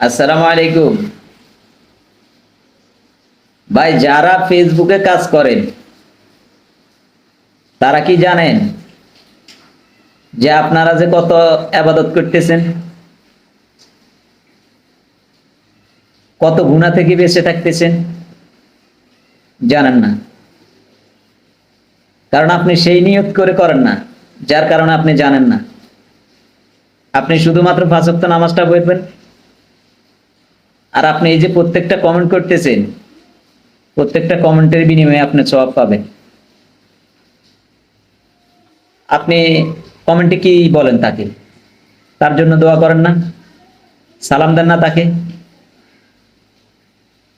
আসসালামু আলাইকুম। ভাই, যারা ফেসবুকে কাজ করেন, তারা কি জানেন যে আপনারা যে কত আবাদত করতেছেন? কত গুণা থেকে বেঁচে থাকতেছেন? জানেন না। কারণ আপনি সেই নিয়ত করে করেন না, যার কারণে আপনি জানেন না। আপনি শুধুমাত্র ফাঁসক্ত নামাজটা পড়বেন। আর আপনি এই যে প্রত্যেকটা কমেন্ট করতেছেন, প্রত্যেকটা কমেন্টের বিনিময়ে আপনি সবাব পাবেন। আপনি কমেন্টে কি বলেন তাকে? তার জন্য দোয়া করেন না? সালাম দেন না তাকে?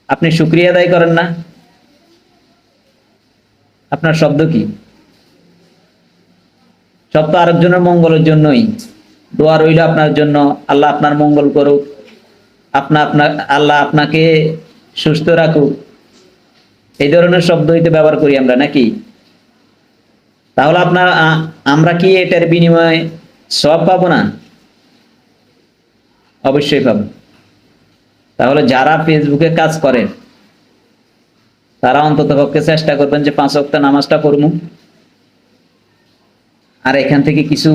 আপনি শুক্রিয়া আদায় করেন না? আপনার শব্দ কি? সব তো আরেকজনের মঙ্গলের জন্যই। দোয়া রইল আপনার জন্য। আল্লাহ আপনার মঙ্গল করুক। আপনা আপনার আল্লাহ আপনাকে সুস্থ রাখুক। এই ধরনের শব্দ হইতে ব্যবহার করি আমরা, নাকি? তাহলে আপনার আমরা কি এটার বিনিময়ে সব পাবো না? অবশ্যই পাবো। তাহলে যারা ফেসবুকে কাজ করেন, তারা অন্তত পক্ষে চেষ্টা করবেন যে পাঁচ অক্ট নামাজটা পড়মু আর এখান থেকে কিছু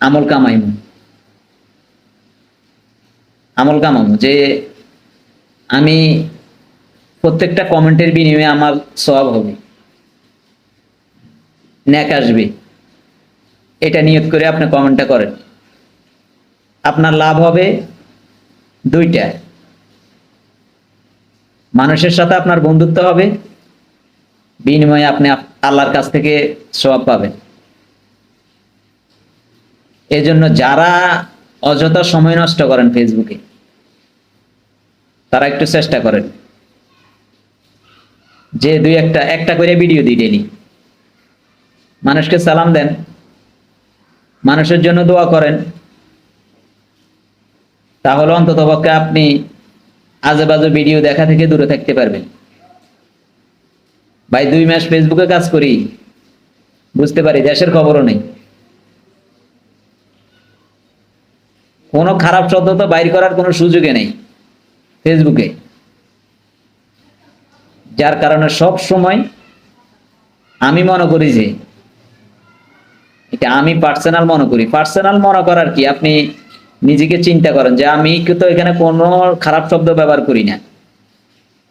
আমল কামাইমু আমল কামামু যে আমি প্রত্যেকটা কমেন্টের বিনিময়ে আমার সব হবে। ন্যাক আসবে। এটা নিয়ত করে আপনি কমেন্টটা করেন। আপনার লাভ হবে দুইটা। মানুষের সাথে আপনার বন্ধুত্ব হবে, বিনিময়ে আপনি আল্লাহর কাছ থেকে সওয়াব পাবেন। এজন্য যারা অযথা সময় নষ্ট করেন ফেসবুকে তারা একটু চেষ্টা করেন। যে দুই একটা একটা করে ভিডিও দিই ডেলি মানুষকে সালাম দেন। মানুষের জন্য দোয়া করেন। তাহলে অন্তত পক্ষে আপনি আজে বাজে ভিডিও দেখা থেকে দূরে থাকতে পারবেন। ভাই, দুই মাস ফেসবুকে কাজ করি। বুঝতে পারি, দেশের খবরও নেই। কোনো খারাপ শব্দ তো বাইর করার কোনো সুযোগে নেই। ফেসবুকে। যার কারণে সব সময় আমি মনে করি যে, এটা আমি পার্সোনাল মনে করি। পার্সোনাল মনে করার কি? আপনি নিজেকে চিন্তা করেন যে, আমি তো এখানে কোনো খারাপ শব্দ ব্যবহার করি না।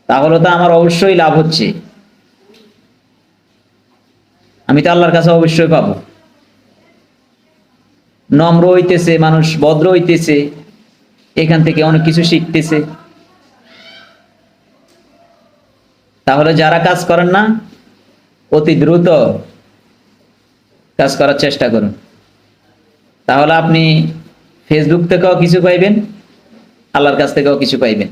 তাহলে তো আমার অবশ্যই লাভ হচ্ছে। আমি তো আল্লাহর কাছে অবশ্যই পাবো। নম্র হইতেছে মানুষ, ভদ্র হইতেছে, এখান থেকে অনেক কিছু শিখতেছে। তাহলে যারা কাজ করেন না, অতি দ্রুত কাজ করার চেষ্টা করুন। তাহলে আপনি ফেসবুক থেকেও কিছু পাইবেন, আল্লাহর কাছ থেকেও কিছু পাইবেন।